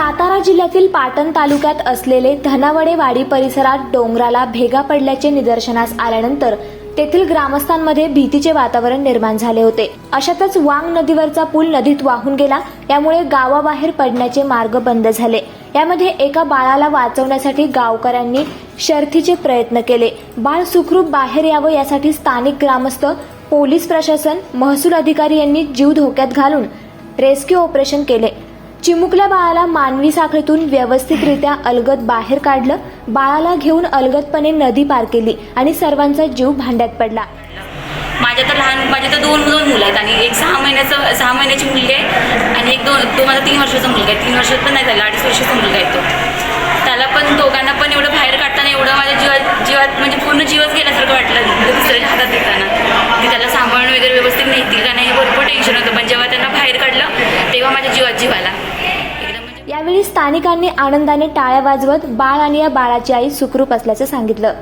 सातारा जिल्ह्यातील पाटण तालुक्यात असलेले धनावडे वाडी परिसरात डोंगराला भेगा पडल्याचे निदर्शनास आल्यानंतर तेथील ग्रामस्थांमध्ये भीतीचे वातावरण निर्माण झाले होते. अशातच वांग नदीवरचा पूल नदीत वाहून गेला. यामुळे गावाबाहेर पडण्याचे मार्ग बंद झाले. यामध्ये एका बाळाला वाचवण्यासाठी गावकऱ्यांनी शर्थीचे प्रयत्न केले. बाळ सुखरूप बाहेर यावं यासाठी स्थानिक ग्रामस्थ पोलीस प्रशासन महसूल अधिकारी यांनी जीव धोक्यात घालून रेस्क्यू ऑपरेशन केले. चिमुकल्या बाळाला मानवी साखळीतून व्यवस्थितरित्या अलगद बाहेर काढलं बाळाला घेऊन अलगदपणे नदी पार केली आणि सर्वांचा जीव भांड्यात पडला. माझ्या तर लहान माझ्या तर दोन दोन मुलं आहेत आणि एक सहा महिन्याचं सहा महिन्याची मुलगी आहे आणि एक दोन तो माझा तीन वर्षाचा मुलगा आहे. तीन वर्षात पण नाही झाला अडीच वर्षाचा मुलगा आहे तो. त्याला पण दोघांना पण एवढं बाहेर काढताना एवढं माझ्या जीवात जीवात म्हणजे पूर्ण जीवच गेल्यासारखं वाटलं म्हणजे दुसऱ्याच्या हातात देताना की त्याला सांभाळणं वगैरे व्यवस्थित नेतील का नाही हे भरपूर टेन्शन होतं. पण जेव्हा त्यांना बाहेर काढलं तेव्हा माझ्या जीवात जीवाला यावेळी स्थानिकांनी आनंदाने टाळ्या वाजवत बाळ आणि या बाळाची आई सुखरूप असल्याचं सांगितलं.